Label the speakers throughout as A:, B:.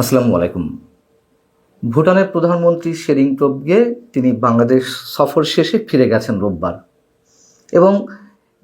A: আসসালামু আলাইকুম। ভুটানের প্রধানমন্ত্রী শেরিং টোবগে তিনি বাংলাদেশ সফর শেষে ফিরে গেছেন রোববার। এবং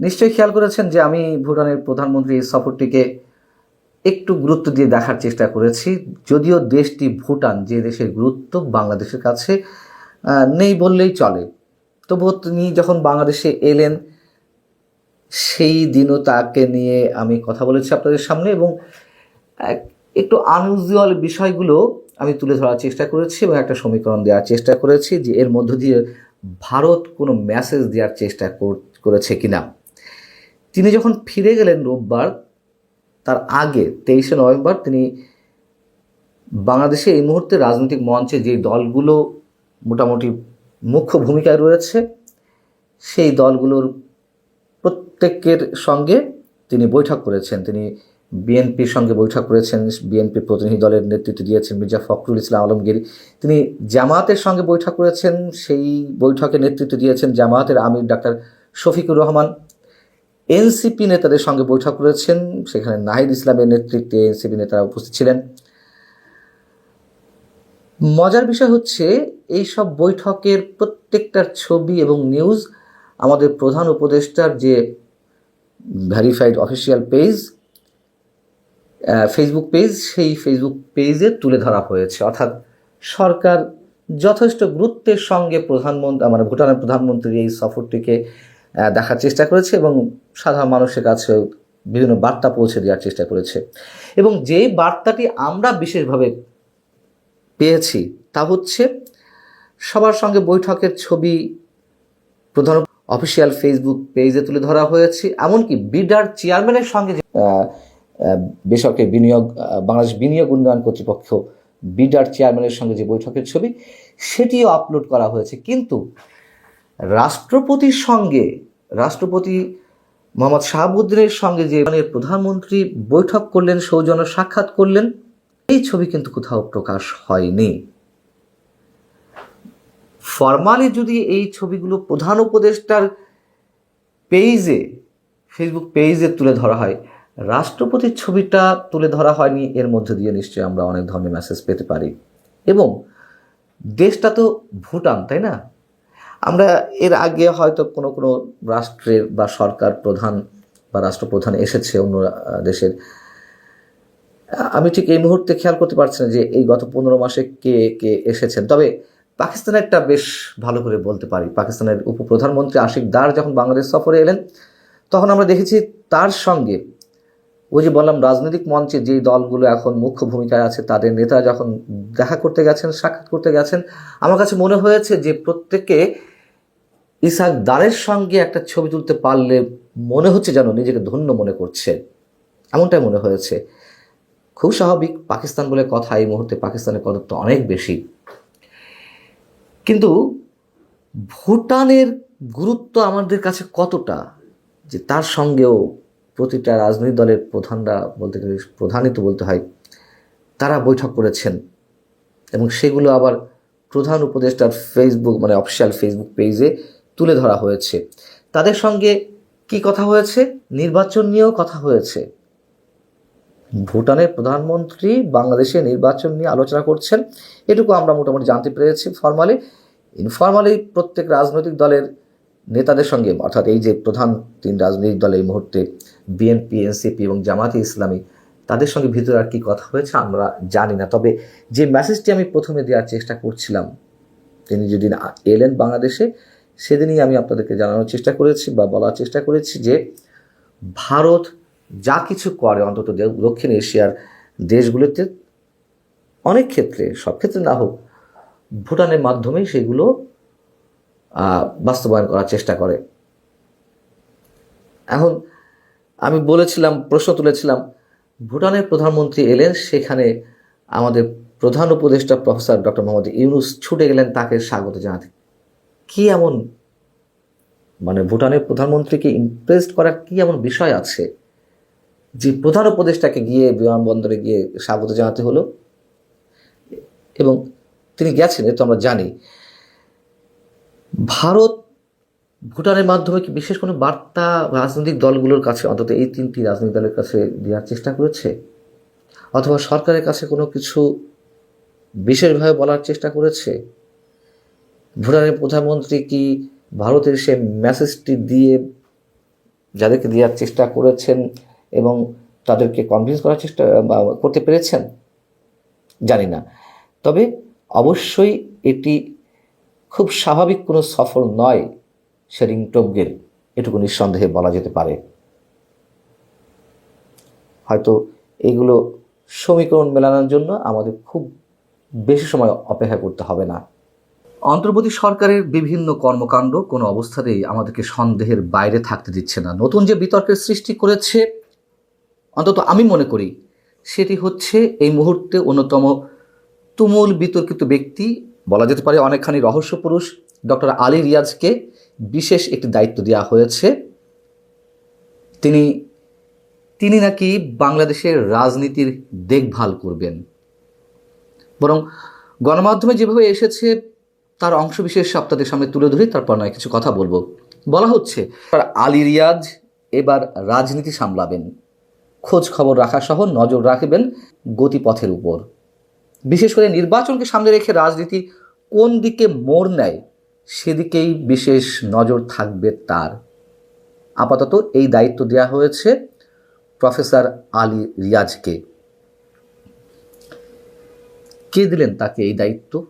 A: নিশ্চয়ই খেয়াল করেছেন যে আমি ভুটানের প্রধানমন্ত্রী সফরটিকে একটু গুরুত্ব দিয়ে দেখার চেষ্টা করেছি, যদিও দেশটি ভুটান, যে দেশের গুরুত্ব বাংলাদেশের কাছে নেই বললেই চলে। তবুও তিনি যখন বাংলাদেশে এলেন, সেই দিনও তাকে নিয়ে আমি কথা বলেছি আপনাদের সামনে এবং একটু আনইউজুয়াল বিষয়গুলো আমি তুলে ধরার চেষ্টা করেছি এবং একটা সমীকরণ দেওয়ার চেষ্টা করেছি যে এর মধ্য দিয়ে ভারত কোনো মেসেজ দেওয়ার চেষ্টা কর- করেছে কিনা। তিনি যখন ফিরে গেলেন রোববার, তার আগে তেইশে নভেম্বর তিনি বাংলাদেশে এই মুহূর্তে রাজনৈতিক মঞ্চে যে দলগুলো মোটামুটি মুখ্য ভূমিকায় রয়েছে, সেই দলগুলোর প্রত্যেকের সঙ্গে তিনি বৈঠক করেছেন। তিনি বিএনপির সঙ্গে বৈঠক করেছেন বিএনপির প্রতিনিধি দলের নেতৃত্ব দিয়েছেন মির্জা ফখরুল ইসলাম আলমগীর। তিনি জামায়াতের সঙ্গে বৈঠক করেছেন, সেই বৈঠকে নেতৃত্ব দিয়েছেন জামায়াতের আমির ডাক্তার শফিকুর রহমান। এনসিপি নেতাদের সঙ্গে বৈঠক করেছেন, সেখানে নাহিদ ইসলামের নেতৃত্বে এনসিপি নেতারা উপস্থিত ছিলেন। মজার বিষয় হচ্ছে এই সব বৈঠকের প্রত্যেকটার ছবি এবং নিউজ আমাদের প্রধান উপদেষ্টার যে verified official page Facebook page সেই ফেসবুক পেজে তুলে ধরা হয়েছে। অর্থাৎ সরকার যথেষ্ট গুরুত্বের সঙ্গে প্রধানমন্ত্রী মানে ভুটানের প্রধানমন্ত্রীর এই সফরটিকে দেখার চেষ্টা করেছে এবং সাধারণ মানুষের কাছে বিভিন্ন বার্তা পৌঁছে দেওয়ার চেষ্টা করেছে। এবং যেই বার্তাটি আমরা বিশেষভাবে পেয়েছি তা হচ্ছে সবার সঙ্গে বৈঠকের ছবি প্রধান অফিসিয়াল ফেসবুক পেজে তুলে ধরা হয়েছে। এমনকি বিডার চেয়ারম্যানের সঙ্গে যে, বেসরকারি বিনিয়োগ বাংলাদেশ বিনিয়োগ উন্নয়ন কর্তৃপক্ষ বিডার চেয়ারম্যানের সঙ্গে যে বৈঠকের ছবি, সেটিও আপলোড করা হয়েছে। কিন্তু রাষ্ট্রপতির সঙ্গে, রাষ্ট্রপতি মোহাম্মদ শাহাবুদ্দিনের সঙ্গে যে মানে প্রধানমন্ত্রী বৈঠক করলেন, সৌজন্য সাক্ষাৎ করলেন, এই ছবি কিন্তু কোথাও প্রকাশ হয়নি। ফরমালি যদি এই ছবিগুলো প্রধান উপদেষ্টার পেজে ফেসবুক পেজে তুলে ধরা হয় রাষ্ট্রপতির ছবিটা তুলে ধরা হয়নি, এর মধ্যে দিয়ে নিশ্চয়ই আমরা অনেক ধরনের মেসেজ পেতে পারি। এবং দেশটা তো ভুটান, তাই না? আমরা এর আগে হয়তো কোনো কোনো রাষ্ট্রের বা সরকার প্রধান বা রাষ্ট্রপ্রধান এসেছে অন্য দেশের। আমি ঠিক এই মুহূর্তে খেয়াল করতে পারছি না যে এই গত পনেরো মাসে কে কে এসেছেন। তবে পাকিস্তানেরটা বেশ ভালো করে বলতে পারি। পাকিস্তানের উপপ্রধানমন্ত্রী আশিক দার যখন বাংলাদেশ সফরে এলেন, তখন আমরা দেখেছি তার সঙ্গে ওই যে বললাম, রাজনৈতিক মঞ্চে যেই দলগুলো এখন মুখ্য ভূমিকায় আছে, তাদের নেতারা যখন দেখা করতে গেছেন, সাক্ষাৎ করতে গেছেন, আমার কাছে মনে হয়েছে যে প্রত্যেকে ইসাক দারের সঙ্গে একটা ছবি তুলতে পারলে মনে হচ্ছে যেন নিজেকে ধন্য মনে করছে। এমনটাই মনে হয়েছে। খুব স্বাভাবিক, পাকিস্তান বলে কথা এই মুহূর্তে পাকিস্তানের কদর তো অনেক বেশি। কিন্তু ভুটানের গুরুত্ব আমাদের কাছে কতটা? যে তার সঙ্গেও প্রতিটা রাজনৈতিক দলের প্রধানরা বলতে গেলে প্রধানই তো বলতে হয়, তারা বৈঠক করেছেন। এবং সেগুলো আবার প্রধান উপদেষ্টার ফেসবুক মানে অফিসিয়াল ফেসবুক পেজে তুলে ধরা হয়েছে। তাদের সঙ্গে কি কথা হয়েছে? নির্বাচন নিয়েও কথা হয়েছে। ভুটানের প্রধানমন্ত্রী বাংলাদেশে নির্বাচন নিয়ে আলোচনা করছেন। এটুকু আমরা মোটামুটি জানতে পেরেছি ফর্মালি। ইনফর্মালি প্রত্যেক রাজনৈতিক দলের নেতাদের সঙ্গে, অর্থাৎ এই যে প্রধান তিন রাজনৈতিক দল এই মুহূর্তে বিএনপি, এনসিপি এবং জামাতে ইসলামী, তাদের সঙ্গে ভিতরে আর কি কথা হয়েছে আমরা জানি না। তবে যে মেসেজটি আমি প্রথমে দেওয়ার চেষ্টা করছিলাম, তিনি যেদিন এলেন বাংলাদেশে, সেদিনই আমি আপনাদেরকে জানানোর চেষ্টা করেছি বা বলার চেষ্টা করেছি যে ভারত যা কিছু করে, অন্তত দক্ষিণ এশিয়ার দেশগুলোতে, অনেক ক্ষেত্রে, সব ক্ষেত্রে না হোক, ভুটানের মাধ্যমেই সেগুলো বাস্তবায়ন করার চেষ্টা করে। এখন আমি বলেছিলাম, প্রশ্ন তুলেছিলাম, ভুটানের প্রধানমন্ত্রী এলেন, সেখানে আমাদের প্রধান উপদেষ্টা প্রফেসর ডক্টর মোহাম্মদ ইউনুস ছুটে গেলেন তাকে স্বাগত জানাতে। কি এমন মানে ভুটানের প্রধানমন্ত্রীকে ইমপ্রেসড করার কি এমন বিষয় আছে, যে প্রধান উপদেষ্টাকে গিয়ে বিমানবন্দরে গিয়ে স্বাগত জানাতে হলো? এবং তিনি গেছেন, এ তো আমরা জানি। ভারত ভুটানের মাধ্যমে কি বিশেষ কোনো বার্তা রাজনৈতিক দলগুলোর কাছে, অন্তত এই তিনটি রাজনৈতিক দলের কাছে দেওয়ার চেষ্টা করেছে? অথবা সরকারের কাছে কোনো কিছু বিশেষভাবে বলার চেষ্টা করেছে? ভুটানের প্রধানমন্ত্রী কি ভারতের সে মেসেজটি দিয়ে যাদেরকে দেওয়ার চেষ্টা করেছেন এবং তাদেরকে কনভিন্স করার চেষ্টা করতে পেরেছেন? জানি না। তবে অবশ্যই এটি খুব স্বাভাবিক কোনো সফর নয় শেরিং টোপগের এটুকু নিঃসন্দেহে বলা যেতে পারে। হয়তো এগুলো সমীকরণ মেলানোর জন্য আমাদের খুব বেশি সময় অপেক্ষা করতে হবে না। অন্তর্বর্তী সরকারের বিভিন্ন কর্মকাণ্ড কোনো অবস্থাতেই আমাদেরকে সন্দেহের বাইরে থাকতে দিচ্ছে না। নতুন যে বিতর্কের সৃষ্টি করেছে, অন্তত আমি মনে করি, সেটি হচ্ছে এই মুহূর্তে অন্যতম তুমুল বিতর্কিত ব্যক্তি বলা যেতে পারে অনেকখানি রহস্য পুরুষ ডক্টর আলী রিয়াজকে বিশেষ একটি দায়িত্ব দেওয়া হয়েছে। তিনি তিনি নাকি বাংলাদেশের রাজনীতির দেখভাল করবেন। বরং গণমাধ্যমে যেভাবে এসেছে, তার অংশবিশেষ আপনাদের সামনে তুলে ধরি, তারপর নয় কিছু কথা বলব। বলা হচ্ছে আলী রিয়াজ এবার রাজনীতি সামলাবেন। খোঁজ খবর রাখা সহ নজর রাখবেন গতিপথের উপর। বিশেষ করে নির্বাচনকে সামনে রেখে রাজনীতি কোন দিকে মোড় নেয়, সেদিকেই বিশেষ নজর থাকবে তার। আপাতত এই দায়িত্ব দেওয়া হয়েছে প্রফেসর আলী রিয়াজকে। কে দিলেন তাকে এই দায়িত্ব?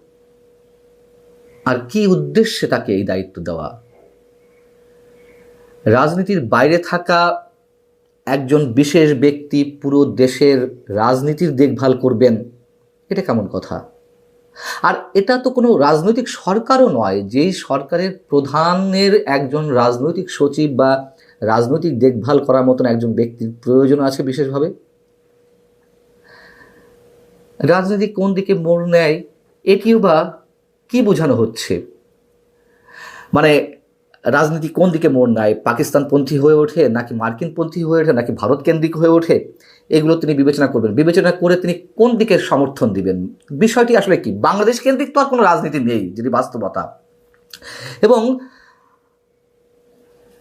A: আর কি উদ্দেশ্যে তাকে এই দায়িত্ব দেওয়া? রাজনীতির বাইরে থাকা একজন বিশেষ ব্যক্তি পুরো দেশের রাজনীতির দেখভাল করবেন এটা কেমন কথা? আর এটা তো কোনো রাজনৈতিক সরকারও নয়, যেই সরকারের প্রধানের একজন রাজনৈতিক সচিব বা রাজনৈতিক দেখভাল করার মতন একজন ব্যক্তির প্রয়োজন আছে বিশেষভাবে? রাজনীতি কোন দিকে মোড় নেয়, এটিও বা কি বোঝানো হচ্ছে? মানে রাজনীতি কোন দিকে মোড় নেয়, পাকিস্তানপন্থী হয়ে ওঠে নাকি মার্কিনপন্থী হয়ে ওঠে নাকি ভারত কেন্দ্রিক হয়ে ওঠে? এগুলো তিনি বিবেচনা করবেন। বিবেচনা করে তিনি কোন দিকের সমর্থন দিবেন? বিষয়টি আসলে কি? বাংলাদেশ কেন্দ্রিক তো আর কোনো রাজনীতি নেই যদি বাস্তবতা। এবং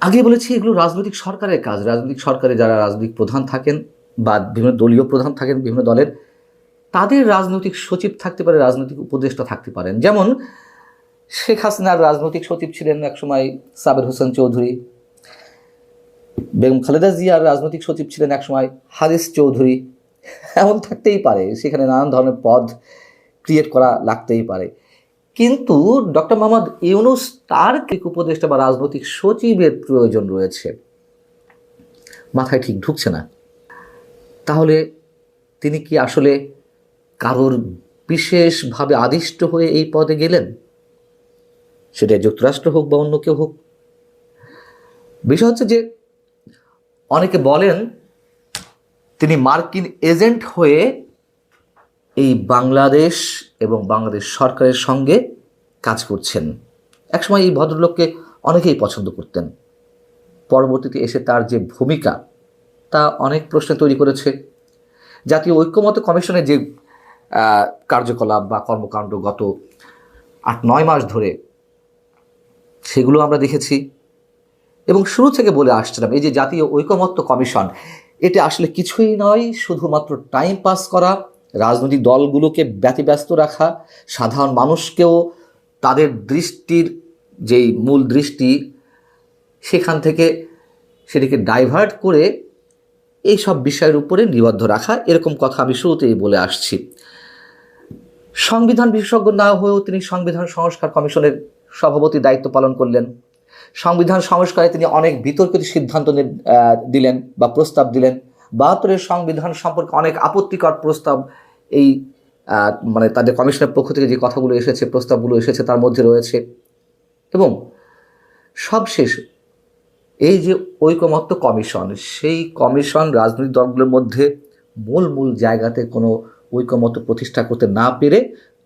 A: আগে বলেছি এগুলো রাজনৈতিক সরকারের কাজ। রাজনৈতিক সরকারে যারা রাজনৈতিক প্রধান থাকেন বা বিভিন্ন দলীয় প্রধান থাকেন, বিভিন্ন দলের, তাদের রাজনৈতিক সচিব থাকতে পারে, রাজনৈতিক উপদেষ্টা থাকতে পারেন। যেমন শেখ হাসিনার রাজনৈতিক সচিব ছিলেন একসময় সাবের হোসেন চৌধুরী। বেগম খালেদা জিয়ার রাজনৈতিক সচিব ছিলেন একসময় হারিস চৌধুরী। এমন থাকতেই পারে, সেখানে নানান ধরনের পদ ক্রিয়েট করা লাগতেই পারে। কিন্তু ডক্টর মোহাম্মদ ইউনুস তার উপদেষ্টা বা রাজনৈতিক সচিবের প্রয়োজন রয়েছে? মাথায় ঠিক ঢুকছে না। তাহলে তিনি কি আসলে কারোর বিশেষভাবে আদিষ্ট হয়ে এই পদে গেলেন? সেটা যুক্তরাষ্ট্র হোক বা অন্য কেউ হোক। বিষয় হচ্ছে যে অনেকে বলেন তিনি মার্কিন এজেন্ট হয়ে এই বাংলাদেশ এবং বাংলাদেশ সরকারের সঙ্গে কাজ করছেন। একসময় এই ভদ্রলোককে অনেকেই পছন্দ করতেন। পরবর্তীতে এসে তার যে ভূমিকা, তা অনেক প্রশ্ন তৈরি করেছে। জাতীয় ঐক্যমত কমিশনের যে কার্যকলাপ বা কর্মকাণ্ড গত আট নয় মাস ধরে, সেগুলো আমরা দেখেছি। এবং শুরু থেকে বলে আসছিলাম, এই যে জাতীয় ঐকমত্য কমিশন, এটা আসলে কিছুই নয়, শুধুমাত্র টাইম পাস করা, রাজনৈতিক দলগুলোকে ব্যতিব্যস্ত রাখা, সাধারণ মানুষকেও তাদের দৃষ্টির যেই মূল দৃষ্টি, সেখান থেকে সেটিকে ডাইভার্ট করে এই সব বিষয়ের উপরে নিবদ্ধ রাখা, এরকম কথা আমি শুরুতেই বলে আসছি। সংবিধান বিশেষজ্ঞ না হয়েও তিনি সংবিধান সংস্কার কমিশনের সভাপতি দায়িত্ব পালন করলেন। সংবিধান সংস্কারে তিনি অনেক বিতর্কিত সিদ্ধান্ত দিলেন বা প্রস্তাব দিলেন। বাহাত্তরের সংবিধান সম্পর্কে অনেক আপত্তিকর প্রস্তাব এই মানে তাদের কমিশনের পক্ষ থেকে যে কথাগুলো এসেছে, প্রস্তাবগুলো এসেছে তার মধ্যে রয়েছে। এবং সবশেষ এই যে ঐকমত্য কমিশন, সেই কমিশন রাজনৈতিক দলগুলোর মধ্যে মূল মূল জায়গাতে কোনো ঐকমত্য প্রতিষ্ঠা করতে না পেরে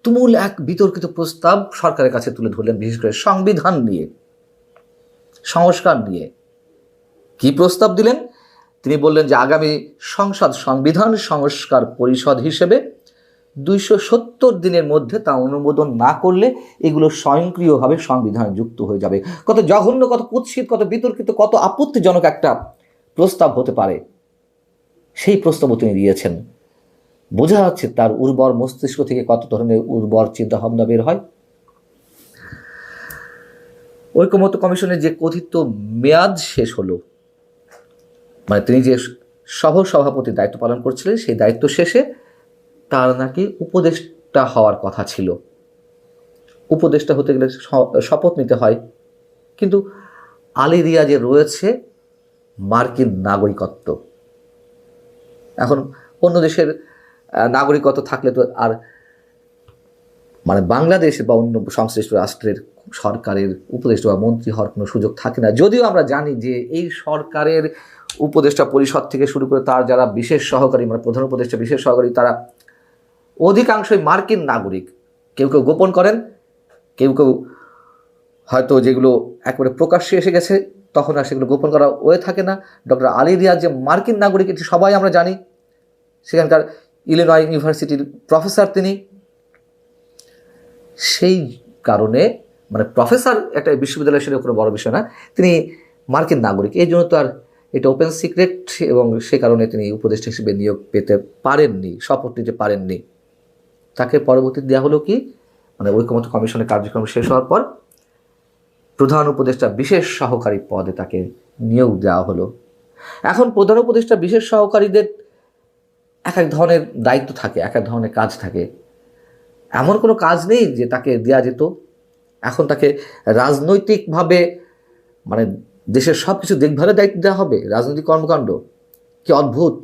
A: তুমুল এক বিতর্কিত প্রস্তাব সরকারের কাছে তুলে ধরলেন, বিশেষ করে সংবিধান নিয়ে। সংস্কার নিয়ে। কি প্রস্তাব দিলেন? তিনি বললেন যে আগামী সংসদ সংবিধান সংস্কার পরিষদ হিসেবে দুইশো সত্তর দিনের মধ্যে তা অনুমোদন না করলে এগুলো স্বয়ংক্রিয়ভাবে সংবিধানে যুক্ত হয়ে যাবে। কত জঘন্য, কত কুৎসিত, কত বিতর্কিত, কত আপত্তিজনক একটা প্রস্তাব হতে পারে। সেই প্রস্তাবও তিনি দিয়েছেন। বোঝা যাচ্ছে তার উর্বর মস্তিষ্ক থেকে কত ধরনের উর্বর চিন্তাভাবনা বের হয়। ঐকমত্য কমিশনের যে কথিত মেয়াদ শেষ হলো মানে তিনি যে সহ সভাপতির দায়িত্ব পালন করছিলেন, সেই দায়িত্ব শেষে তার নাকি উপদেষ্টা হওয়ার কথা ছিল। উপদেষ্টা হতে গেলে শপথ নিতে হয়। কিন্তু আলী রিয়াজে রয়েছে, মার্কিন নাগরিকত্ব। এখন অন্য দেশের নাগরিকত্ব থাকলে তো আর মানে বাংলাদেশ বা অন্য সংশ্লিষ্ট রাষ্ট্রের সরকারের উপদেষ্টা বা মন্ত্রী হওয়ার কোনো সুযোগ থাকে না। যদিও আমরা জানি যে এই সরকারের উপদেষ্টা পরিষদ থেকে শুরু করে তার যারা বিশেষ সহকারী মানে প্রধান উপদেষ্টা, বিশেষ সহকারী, তারা অধিকাংশই মার্কিন নাগরিক। কেউ কেউ গোপন করেন, কেউ কেউ হয়তো যেগুলো একবারে প্রকাশ্যে এসে গেছে, তখন আর সেগুলো গোপন করা হয়ে থাকে না। ডক্টর আলী রিয়াজ যে মার্কিন নাগরিক, এটি সবাই আমরা জানি। সেখানকার ইলিনয় ইউনিভার্সিটির প্রফেসর তিনি। সেই কারণে মানে প্রফেসর একটা বিশ্ববিদ্যালয় সেটা কোনো বড় বিষয় না, তিনি মার্কিন নাগরিক। এই জন্য তো আর এটা ওপেন সিক্রেট এবং সে কারণে তিনি উপদেষ্টা হিসেবে নিয়োগ পেতে পারেননি শপথ নিতে পারেননি। তাকে পরবর্তী দেওয়া হলো কি? মানে ঐকমত্য কমিশনের কার্যক্রম শেষ হওয়ার পর প্রধান উপদেষ্টা বিশেষ সহকারী পদে তাকে নিয়োগ দেওয়া হলো। এখন প্রধান উপদেষ্টা বিশেষ সহকারীদের এক এক ধরনের দায়িত্ব থাকে, এক এক ধরনের কাজ থাকে। এমন কোনো কাজ নেই যে তাকে দেওয়া যেত। এখন তাকে রাজনৈতিকভাবে মানে দেশের সব কিছু দেখভালের দায়িত্ব দেওয়া হবে, রাজনৈতিক কর্মকাণ্ড। কি অদ্ভুত।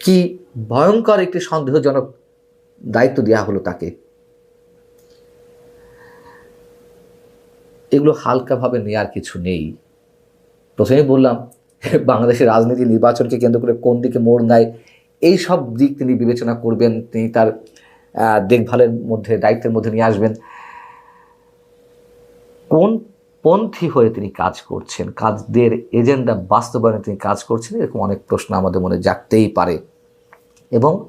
A: কি ভয়ঙ্কর একটি সন্দেহজনক দায়িত্ব দেওয়া হলো তাকে। এগুলো হালকাভাবে নেওয়ার কিছু নেই। প্রথমেই বললাম, বাংলাদেশের রাজনীতি নির্বাচনকে কেন্দ্র করে কোন দিকে মোড় নেয়, এই সব দিক তিনি বিবেচনা করবেন, তিনি তার দেখভালের মধ্যে, দায়িত্বের মধ্যে নিয়ে আসবেন। কোন পন্থী হয়ে তিনি কাজ করছেন? কাজদের এজেন্ডা বাস্তবায়নে তিনি কাজ করছেন? এরকম অনেক প্রশ্ন আমাদের মনে জাগতেই পারে। এবং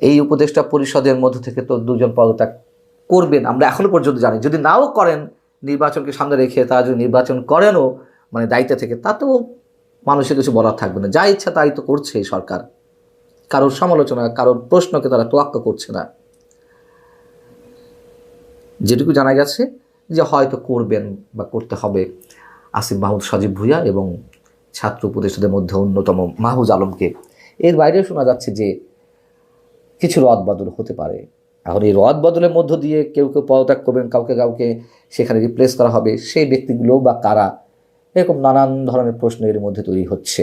A: এই উপদেষ্টা পরিষদের মধ্য থেকে তো দুজন পদত্যাগ করবেন, আমরা এখনও পর্যন্ত জানি। যদি নাও করেন নির্বাচনকে সামনে রেখে, তারা যদি নির্বাচন করেনও মানে দায়িত্ব থেকে, তা তো মানুষের কিছু বলার থাকবে না। যা ইচ্ছা তাই তো করছে এই সরকার। কারোর সমালোচনা, কারোর প্রশ্নকে তারা তোয়াক্কা করছে না। যেটুকু জানা গেছে যে হয়তো করবেন বা করতে হবে আসিফ মাহমুদ, সজীব ভুইয়া এবং ছাত্র উপদেষ্টাদের মধ্যে অন্যতম মাহফুজ আলমকে। এর বাইরে শোনা যাচ্ছে যে কিছু রদ বদল হতে পারে। এখন এই রদ বদলের মধ্য দিয়ে কেউ কেউ পদত্যাগ করবেন, কাউকে কাউকে সেখানে রিপ্লেস করা হবে। সেই ব্যক্তিগুলো বা কারা এরকম নানান ধরনের প্রশ্ন এর মধ্যে তৈরি হচ্ছে।